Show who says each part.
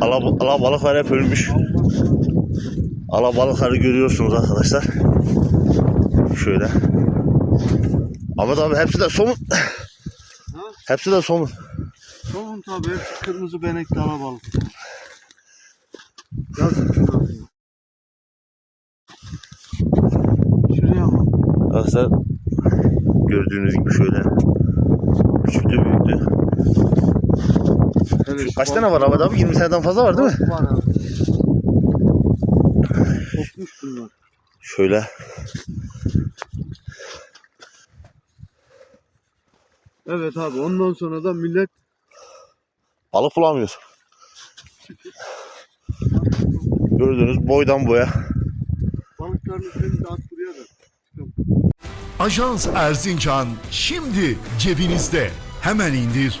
Speaker 1: ala, ala balıklar hep ölmüş. Ala balıkları görüyorsunuz arkadaşlar. Şöyle. Ahmet abi hepsi de somun.
Speaker 2: Ha?
Speaker 1: Hepsi de somun.
Speaker 2: Soğun tabii hepsi kırmızı benekli alabalık. Yazık şuna. Şuraya bak.
Speaker 1: Arkadaşlar gördüğünüz gibi şöyle
Speaker 2: Şu
Speaker 1: Kaç tane var Ahmet abi? 20 taneden fazla var değil mi?
Speaker 2: Var abi. Kopmuş bunlar.
Speaker 1: Şöyle.
Speaker 2: Evet abi ondan sonra da millet
Speaker 1: Balık bulamıyor. Gördüğünüz boydan boya.
Speaker 2: balıklarını seni de at buraya da.
Speaker 3: Ajans Erzincan şimdi cebinizde. Hemen indir.